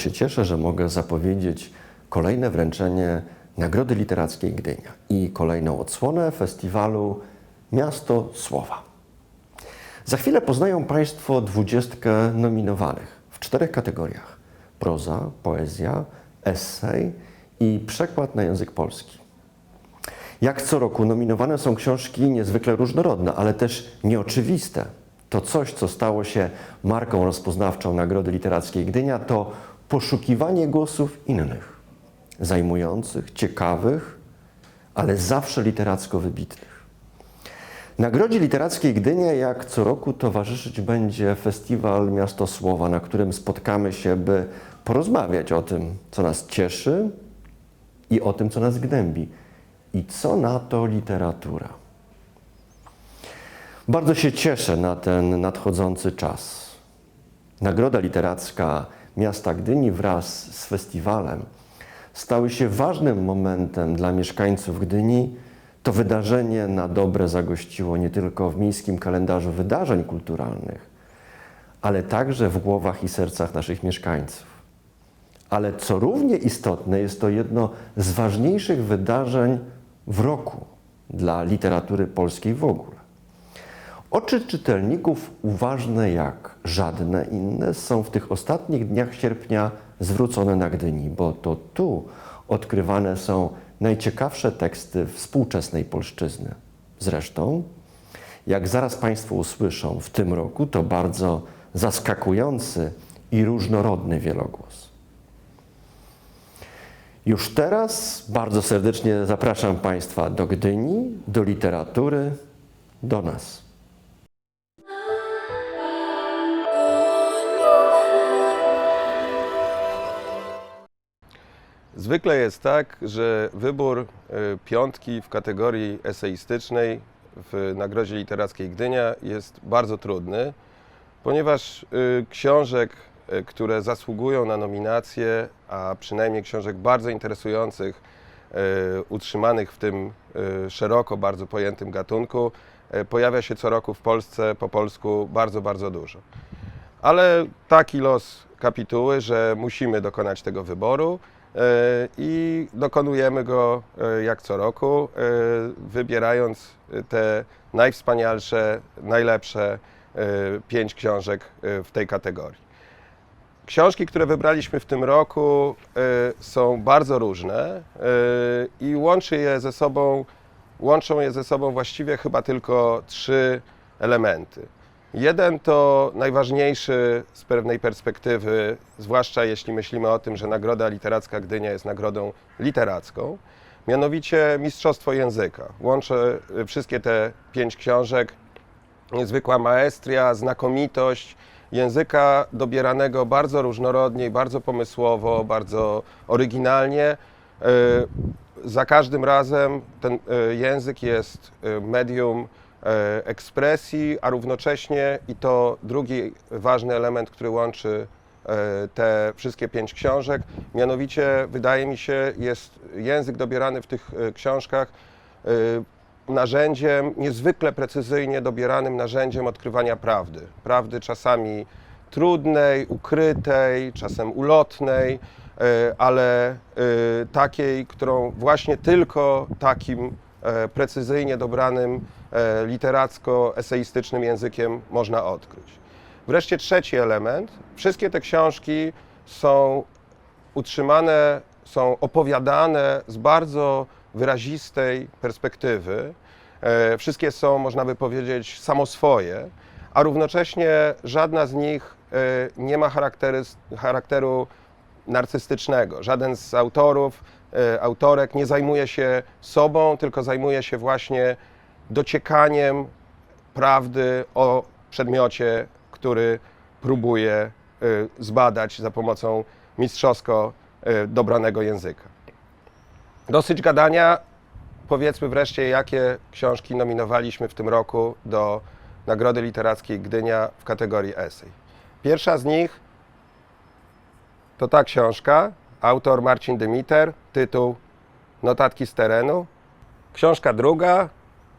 Się cieszę, że mogę zapowiedzieć kolejne wręczenie Nagrody Literackiej Gdynia i kolejną odsłonę festiwalu Miasto Słowa. Za chwilę poznają Państwo dwudziestkę nominowanych w czterech kategoriach: proza, poezja, esej i przekład na język polski. Jak co roku nominowane są książki niezwykle różnorodne, ale też nieoczywiste. To coś, co stało się marką rozpoznawczą Nagrody Literackiej Gdynia, to poszukiwanie głosów innych, zajmujących, ciekawych, ale zawsze literacko wybitnych. Nagrodzie Literackiej Gdynia jak co roku towarzyszyć będzie festiwal Miasto Słowa, na którym spotkamy się, by porozmawiać o tym, co nas cieszy i o tym, co nas gnębi. I co na to literatura? Bardzo się cieszę na ten nadchodzący czas. Nagroda Literacka Miasta Gdyni wraz z festiwalem stały się ważnym momentem dla mieszkańców Gdyni. To wydarzenie na dobre zagościło nie tylko w miejskim kalendarzu wydarzeń kulturalnych, ale także w głowach i sercach naszych mieszkańców. Ale co równie istotne, jest to jedno z ważniejszych wydarzeń w roku dla literatury polskiej w ogóle. Oczy czytelników, uważne jak żadne inne, są w tych ostatnich dniach sierpnia zwrócone na Gdyni, bo to tu odkrywane są najciekawsze teksty współczesnej polszczyzny. Zresztą, jak zaraz Państwo usłyszą, w tym roku to bardzo zaskakujący i różnorodny wielogłos. Już teraz bardzo serdecznie zapraszam Państwa do Gdyni, do literatury, do nas. Zwykle jest tak, że wybór y, piątki w kategorii eseistycznej w Nagrodzie Literackiej Gdynia jest bardzo trudny, ponieważ y, książek, y, które zasługują na nominację, a przynajmniej książek bardzo interesujących, utrzymanych w tym szeroko, bardzo pojętym gatunku, pojawia się co roku w Polsce po polsku bardzo, bardzo dużo. Ale taki los kapituły, że musimy dokonać tego wyboru e, i dokonujemy go e, jak co roku, e, wybierając te najwspanialsze, najlepsze e, pięć książek e, w tej kategorii. Książki, które wybraliśmy w tym roku, e, są bardzo różne e, i łączy je ze sobą, łączą je ze sobą właściwie chyba tylko trzy elementy. Jeden to najważniejszy z pewnej perspektywy, zwłaszcza jeśli myślimy o tym, że Nagroda Literacka Gdynia jest nagrodą literacką, mianowicie Mistrzostwo Języka. Łączę y, wszystkie te pięć książek, niezwykła maestria, znakomitość języka dobieranego bardzo różnorodnie, bardzo pomysłowo, bardzo oryginalnie. Y, Za każdym razem ten y, język jest medium ekspresji, a równocześnie i to drugi ważny element, który łączy e, te wszystkie pięć książek, mianowicie wydaje mi się jest język dobierany w tych e, książkach e, narzędziem, niezwykle precyzyjnie dobieranym narzędziem odkrywania prawdy. Prawdy czasami trudnej, ukrytej, czasem ulotnej, e, ale e, takiej, którą właśnie tylko takim e, precyzyjnie dobranym e, literacko-eseistycznym językiem można odkryć. Wreszcie trzeci element. Wszystkie te książki są utrzymane, są opowiadane z bardzo wyrazistej perspektywy. E, Wszystkie są, można by powiedzieć, samoswoje, a równocześnie żadna z nich e, nie ma charakteru narcystycznego. Żaden z autorów, e, autorek nie zajmuje się sobą, tylko zajmuje się właśnie dociekaniem prawdy o przedmiocie, który próbuje e, zbadać za pomocą mistrzowsko e, dobranego języka. Dosyć gadania. Powiedzmy wreszcie, jakie książki nominowaliśmy w tym roku do Nagrody Literackiej Gdynia w kategorii esej. Pierwsza z nich to ta książka, autor Marcin Dymiter, tytuł Notatki z terenu. Książka druga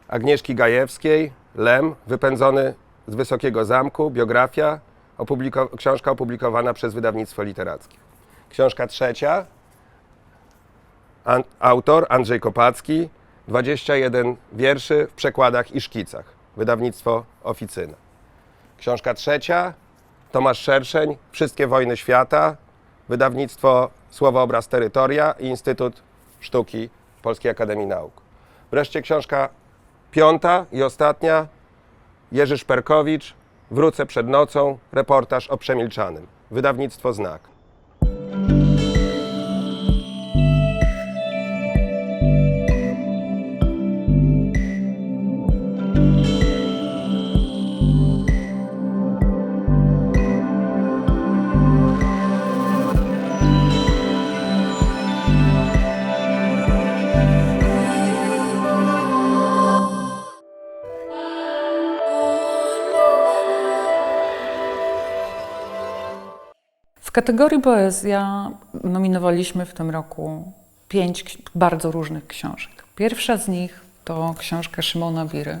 Agnieszki Gajewskiej, Lem, wypędzony z Wysokiego Zamku, biografia, opubliko- książka opublikowana przez wydawnictwo literackie. Książka trzecia. An- autor Andrzej Kopacki. 21 wierszy w przekładach i szkicach. Wydawnictwo Oficyna. Książka trzecia. Tomasz Szerszeń. Wszystkie wojny świata. Wydawnictwo Słowo Obraz Terytoria i Instytut Sztuki Polskiej Akademii Nauk. Wreszcie książka piąta i ostatnia. Jerzy Szperkowicz. Wrócę przed nocą. Reportaż o przemilczanym. Wydawnictwo Znak. W kategorii poezja nominowaliśmy w tym roku pięć bardzo różnych książek. Pierwsza z nich to książka Szymona Biry,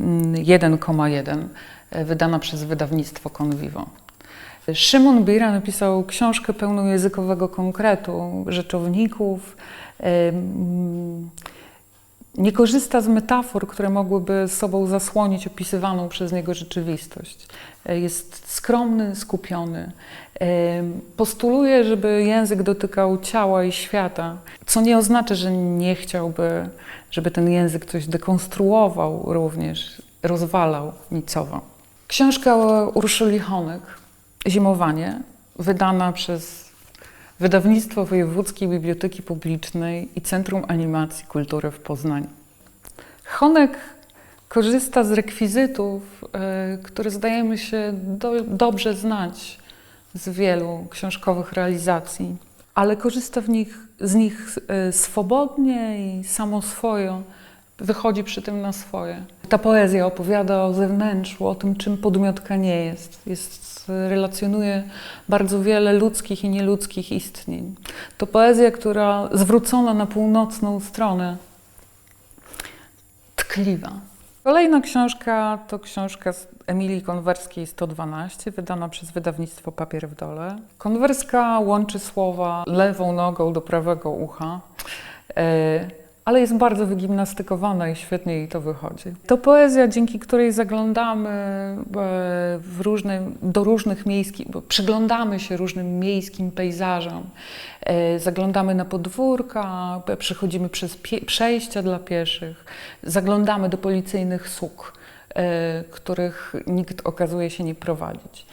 mm, 1,1, e, wydana przez wydawnictwo Convivo. Szymon Bira napisał książkę pełną językowego konkretu, rzeczowników. Nie korzysta z metafor, które mogłyby sobą zasłonić opisywaną przez niego rzeczywistość. E, Jest skromny, skupiony. Em, Postuluje, żeby język dotykał ciała i świata, co nie oznacza, że nie chciałby, żeby ten język coś dekonstruował również, rozwalał, nicował. Książka Urszuli Honek, Zimowanie, wydana przez Wydawnictwo Wojewódzkiej Biblioteki Publicznej i Centrum Animacji Kultury w Poznaniu. Honek korzysta z rekwizytów, e, które zdajemy się do, dobrze znać z wielu książkowych realizacji, ale korzysta w nich, z nich e, swobodnie i samoswojo, wychodzi przy tym na swoje. Ta poezja opowiada o zewnętrzu, o tym, czym podmiotka nie jest. jest relacjonuje bardzo wiele ludzkich i nieludzkich istnień. To poezja, która zwrócona na północną stronę, tkliwa. Kolejna książka to książka Emilii Konwerskiej 112, wydana przez wydawnictwo Papier w Dole. Konwerska łączy słowa lewą nogą do prawego ucha, e, ale jest bardzo wygimnastykowana i świetnie jej to wychodzi. To poezja, dzięki której zaglądamy e, w różne, do różnych miejskich, przyglądamy się różnym miejskim pejzażom. E, Zaglądamy na podwórka, p- przechodzimy przez przejścia dla pieszych, zaglądamy do policyjnych e, których nikt okazuje się nie prowadzić.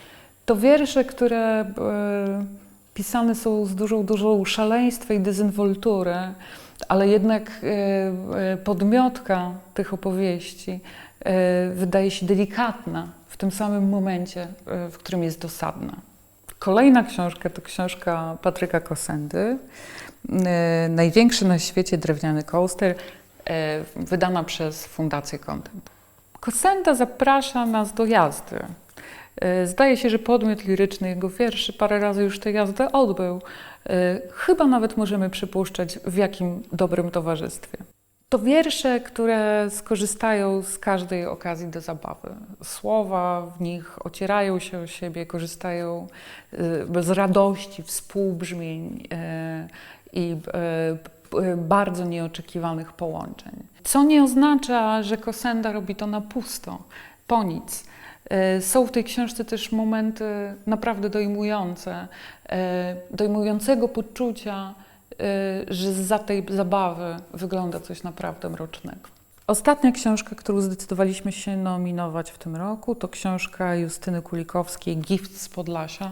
To wiersze, które e, pisane są z dużą, dużą szaleństwa i dezynwoltury, ale jednak e, e, podmiotka tych opowieści e, wydaje się delikatna w tym samym momencie, w którym jest dosadna. Kolejna książka to książka Patryka Kosendy, największy na świecie drewniany coaster, wydana przez Fundację Content. Kosenda zaprasza nas do jazdy. E, Zdaje się, że podmiot liryczny jego wierszy parę razy już tę jazdę odbył. E, Chyba nawet możemy przypuszczać, w jakim dobrym towarzystwie. To wiersze, które skorzystają z każdej okazji do zabawy. Słowa w nich ocierają się o siebie, korzystają e, z radości, współbrzmień i bardzo nieoczekiwanych połączeń. Co nie oznacza, że Kosenda robi to na pusto, po nic. E, Są w tej książce też momenty naprawdę dojmujące, e, dojmującego poczucia, e, że za tej zabawy wygląda coś naprawdę mrocznego. Ostatnia książka, którą zdecydowaliśmy się nominować w tym roku, to książka Justyny Kulikowskiej Gift z Podlasia,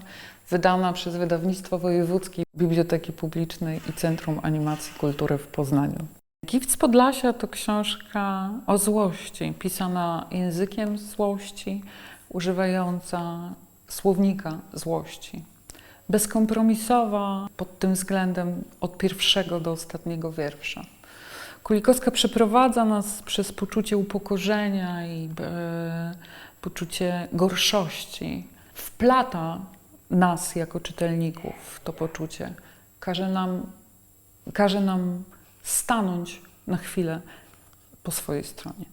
wydana przez Wydawnictwo Wojewódzkiej Biblioteki Publicznej i Centrum Animacji Kultury w Poznaniu. Gift z Podlasia to książka o złości, pisana językiem złości, używająca słownika złości. Bezkompromisowa pod tym względem od pierwszego do ostatniego wiersza. Kulikowska przeprowadza nas przez poczucie upokorzenia i e, poczucie gorszości. Wplata nas jako czytelników w to poczucie. Każe nam, każe nam stanąć na chwilę po swojej stronie.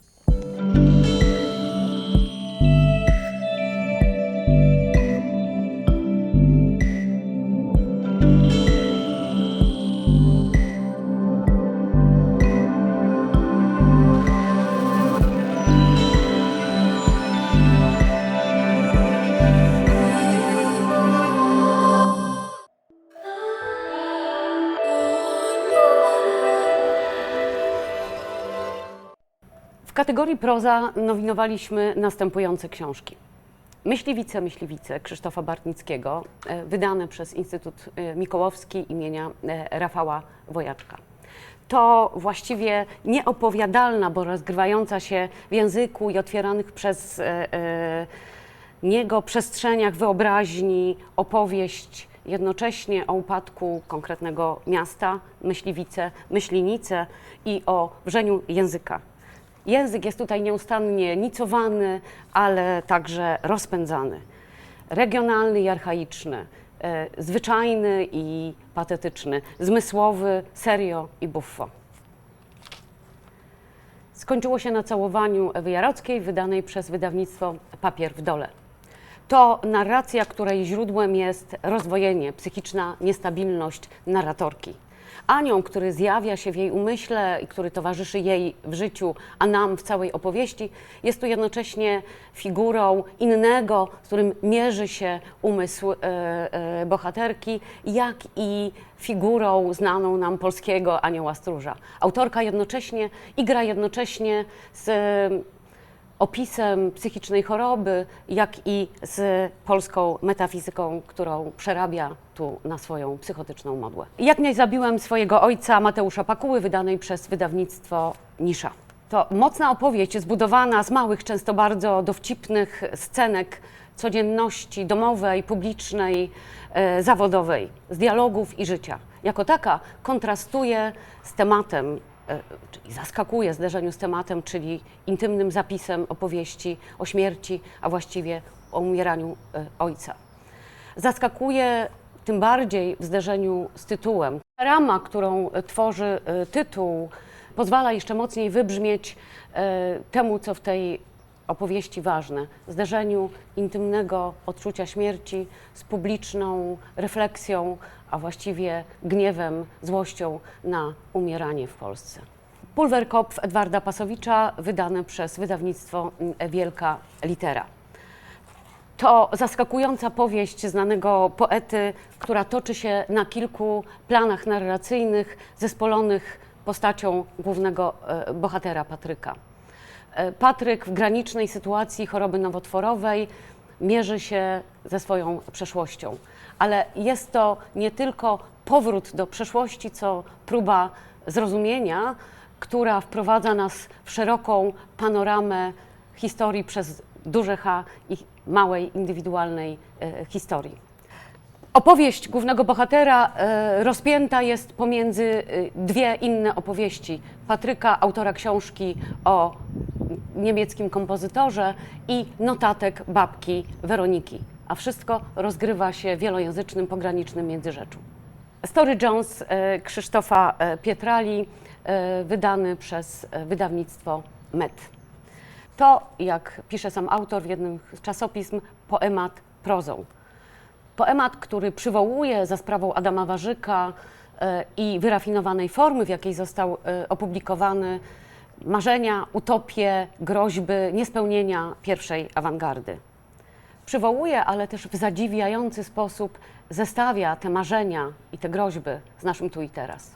Kategorii proza nowinowaliśmy następujące książki. Myśliwice, Myśliwice Krzysztofa Bartnickiego, e, wydane przez Instytut e, Mikołowski imienia e, Rafała Wojaczka. To właściwie nieopowiadalna, bo rozgrywająca się w języku i otwieranych przez niego przestrzeniach wyobraźni opowieść jednocześnie o upadku konkretnego miasta, Myśliwice, Myślinice i o wrzeniu języka. Język jest tutaj nieustannie nicowany, ale także rozpędzany. Regionalny i archaiczny, e, zwyczajny i patetyczny, zmysłowy, serio i buffo. Skończyło się na całowaniu Ewy Jarockiej, wydanej przez wydawnictwo Papier w Dole. To narracja, której źródłem jest rozwojenie, psychiczna niestabilność narratorki. Anioł, który zjawia się w jej umyśle i który towarzyszy jej w życiu, a nam w całej opowieści, jest tu jednocześnie figurą innego, z którym mierzy się umysł e, e, bohaterki, jak i figurą znaną nam polskiego anioła stróża. Autorka jednocześnie igra jednocześnie z opisem psychicznej choroby, jak i z polską metafizyką, którą przerabia tu na swoją psychotyczną modłę. Jak nie zabiłem swojego ojca Mateusza Pakuły, wydanej przez wydawnictwo Nisza. To mocna opowieść zbudowana z małych, często bardzo dowcipnych scenek codzienności domowej, publicznej, e, zawodowej, z dialogów i życia. Jako taka kontrastuje z tematem czyli zaskakuje zderzeniu z tematem, czyli intymnym zapisem opowieści o śmierci, a właściwie o umieraniu e, ojca. Zaskakuje tym bardziej w zderzeniu z tytułem. Rama, którą e, tworzy e, tytuł, pozwala jeszcze mocniej wybrzmieć e, temu, co w tej opowieści ważne, zderzeniu intymnego odczucia śmierci z publiczną refleksją, a właściwie gniewem, złością na umieranie w Polsce. Pulwerkopf Edwarda Pasowicza, wydane przez wydawnictwo Wielka Litera. To zaskakująca powieść znanego poety, która toczy się na kilku planach narracyjnych, zespolonych postacią głównego e, bohatera Patryka. E, Patryk w granicznej sytuacji choroby nowotworowej mierzy się ze swoją przeszłością, ale jest to nie tylko powrót do przeszłości, co próba zrozumienia, która wprowadza nas w szeroką panoramę historii przez duże H i małej, indywidualnej e, historii. Opowieść głównego bohatera e, rozpięta jest pomiędzy dwie inne opowieści. Patryka, autora książki o niemieckim kompozytorze i notatek babki Weroniki. A wszystko rozgrywa się w wielojęzycznym, pogranicznym Międzyrzeczu. Story Jones e, Krzysztofa e, Pietrali, e, wydany przez wydawnictwo MET. To, jak pisze sam autor w jednym z czasopism, poemat prozą. Poemat, który przywołuje za sprawą Adama Warzyka i wyrafinowanej formy, w jakiej został opublikowany, marzenia, utopie, groźby niespełnienia pierwszej awangardy. Przywołuje, ale też w zadziwiający sposób zestawia te marzenia i te groźby z naszym tu i teraz.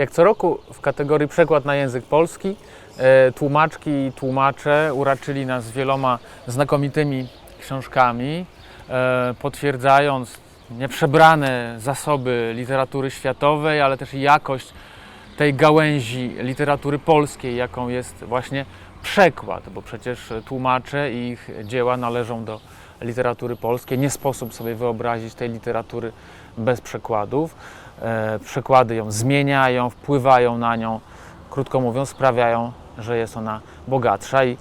Jak co roku w kategorii przekład na język polski e, tłumaczki i tłumacze uraczyli nas wieloma znakomitymi książkami, e, potwierdzając nieprzebrane zasoby literatury światowej, ale też jakość tej gałęzi literatury polskiej, jaką jest właśnie przekład, bo przecież tłumacze i ich dzieła należą do literatury polskiej. Nie sposób sobie wyobrazić tej literatury bez przekładów. E, Przekłady ją zmieniają, wpływają na nią, krótko mówiąc, sprawiają, że jest ona bogatsza i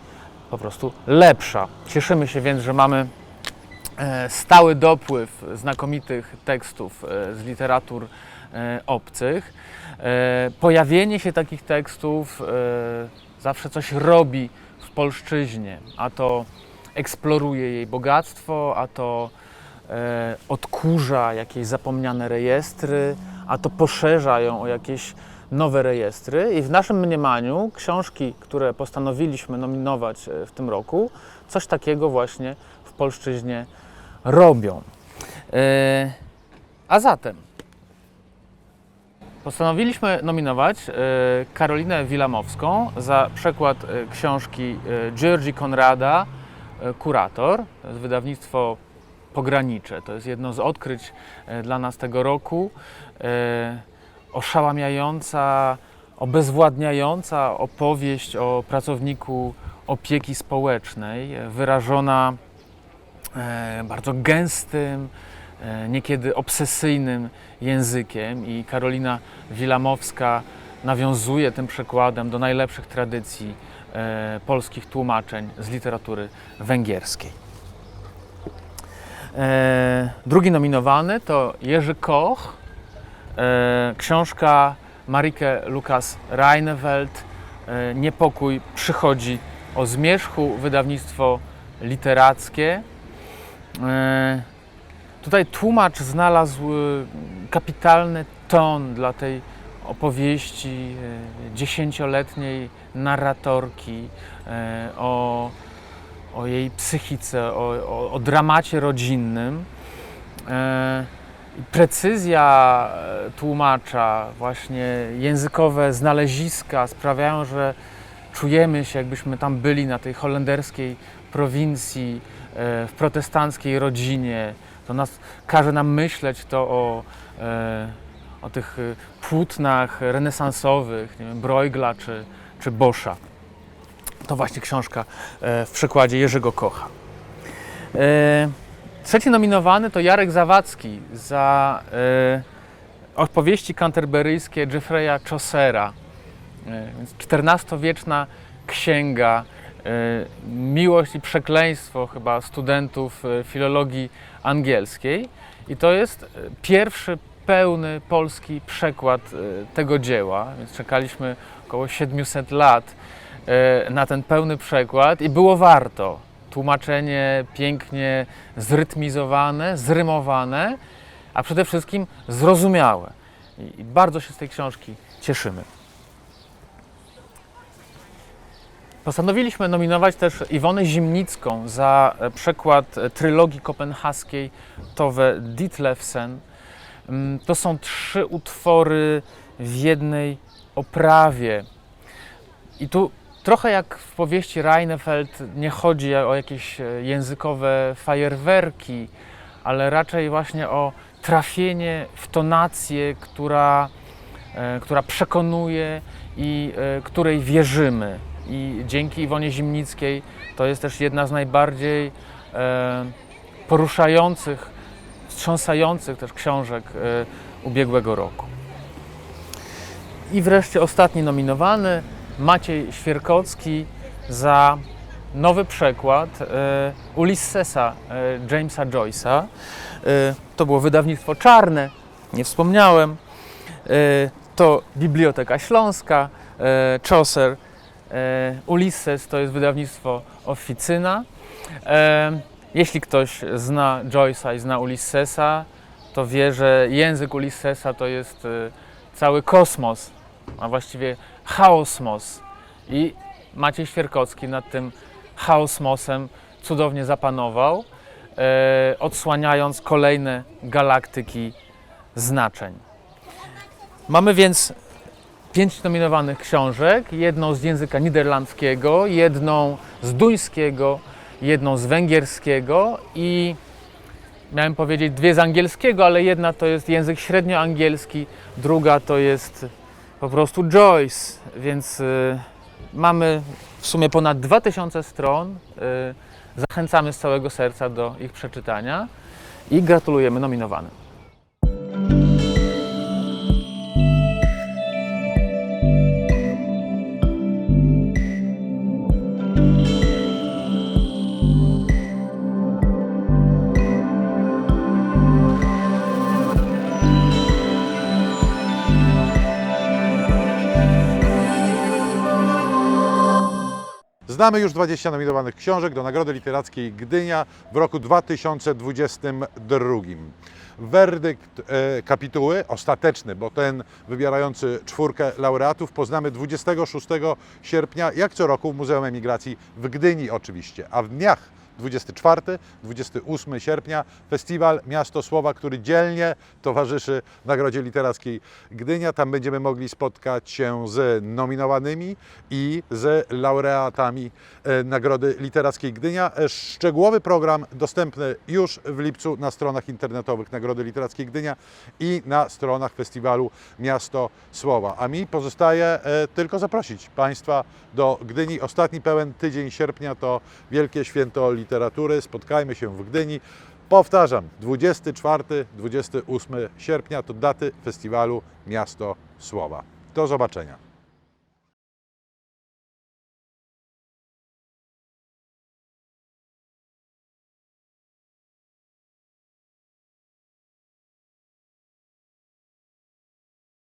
po prostu lepsza. Cieszymy się więc, że mamy e, stały dopływ znakomitych tekstów e, z literatur obcych. Pojawienie się takich tekstów zawsze coś robi w polszczyźnie, a to eksploruje jej bogactwo, a to odkurza jakieś zapomniane rejestry, a to poszerza ją o jakieś nowe rejestry. I w naszym mniemaniu książki, które postanowiliśmy nominować e, w tym roku, coś takiego właśnie w polszczyźnie robią. E, a zatem postanowiliśmy nominować e, Karolinę Wilamowską za przekład książki Georgi Konrada Kurator. Wydawnictwo Pogranicze. To jest jedno z odkryć e, dla nas tego roku. E, Oszałamiająca, obezwładniająca opowieść o pracowniku opieki społecznej, e, wyrażona bardzo gęstym, niekiedy obsesyjnym językiem i Karolina Wilamowska nawiązuje tym przekładem do najlepszych tradycji polskich tłumaczeń z literatury węgierskiej. E, drugi nominowany to Jerzy Koch, e, książka Marike Lukas Reineveld e, Niepokój przychodzi o zmierzchu, wydawnictwo literackie. Tutaj tłumacz znalazł kapitalny ton dla tej opowieści dziesięcioletniej narratorki o, o jej psychice, o, o, o dramacie rodzinnym. E, Precyzja e, tłumacza, właśnie językowe znaleziska sprawiają, że czujemy się, jakbyśmy tam byli na tej holenderskiej prowincji, e, w protestanckiej rodzinie. To nas każe nam myśleć to o, o tych płótnach renesansowych, nie wiem, Bruegla czy, czy Boscha. To właśnie książka e, w przekładzie Jerzego Kocha. E, Trzeci nominowany to Jarek Zawadzki za e, opowieści kanterberyjskie Jeffreya Chaucera. XIV-wieczna księga, miłość i przekleństwo chyba studentów filologii angielskiej. I to jest pierwszy pełny polski przekład tego dzieła, więc czekaliśmy około 700 lat na ten pełny przekład i było warto. Tłumaczenie pięknie zrytmizowane, zrymowane, a przede wszystkim zrozumiałe. I bardzo się z tej książki cieszymy. Postanowiliśmy nominować też Iwonę Zimnicką za e, przekład e, trylogii kopenhaskiej Tove Ditlevsen. Mm, To są trzy utwory w jednej oprawie. I tu trochę jak w powieści Reinefeld nie chodzi o jakieś e, językowe fajerwerki, ale raczej właśnie o trafienie w tonację, która, e, która przekonuje i e, której wierzymy. I dzięki Iwonie Zimnickiej to jest też jedna z najbardziej poruszających, wstrząsających też książek ubiegłego roku. I wreszcie ostatni nominowany Maciej Świerkocki za nowy przekład e, Ulyssesa e, Jamesa Joyce'a. E, to było wydawnictwo czarne, nie wspomniałem. To Biblioteka Śląska, Chaucer. Ulysses to jest wydawnictwo Oficyna. Jeśli ktoś zna Joyce'a i zna Ulyssesa, to wie, że język Ulyssesa to jest cały kosmos, a właściwie chaosmos. I Maciej Świerkowski nad tym chaosmosem cudownie zapanował, e, odsłaniając kolejne galaktyki znaczeń. Mamy więc pięć nominowanych książek, jedną z języka niderlandzkiego, jedną z duńskiego, jedną z węgierskiego i miałem powiedzieć dwie z angielskiego, ale jedna to jest język średnioangielski, druga to jest po prostu Joyce, więc y, mamy w sumie ponad 2000 stron. Y, zachęcamy z całego serca do ich przeczytania i gratulujemy nominowanym. Znamy już 20 nominowanych książek do Nagrody Literackiej Gdynia w roku 2022. Werdykt e, kapituły, ostateczny, bo ten wybierający czwórkę laureatów, poznamy 26 sierpnia, jak co roku w Muzeum Emigracji w Gdyni oczywiście, a w dniach 24-28 sierpnia festiwal Miasto Słowa, który dzielnie towarzyszy Nagrodzie Literackiej Gdynia. Tam będziemy mogli spotkać się z nominowanymi i z laureatami e, Nagrody Literackiej Gdynia. E, Szczegółowy program dostępny już w lipcu na stronach internetowych Nagrody Literackiej Gdynia i na stronach festiwalu Miasto Słowa. A mi pozostaje e, tylko zaprosić Państwa do Gdyni. Ostatni pełen tydzień sierpnia to Wielkie Święto Literatury. Spotkajmy się w Gdyni. Powtarzam, 24-28 sierpnia to daty festiwalu Miasto Słowa. Do zobaczenia.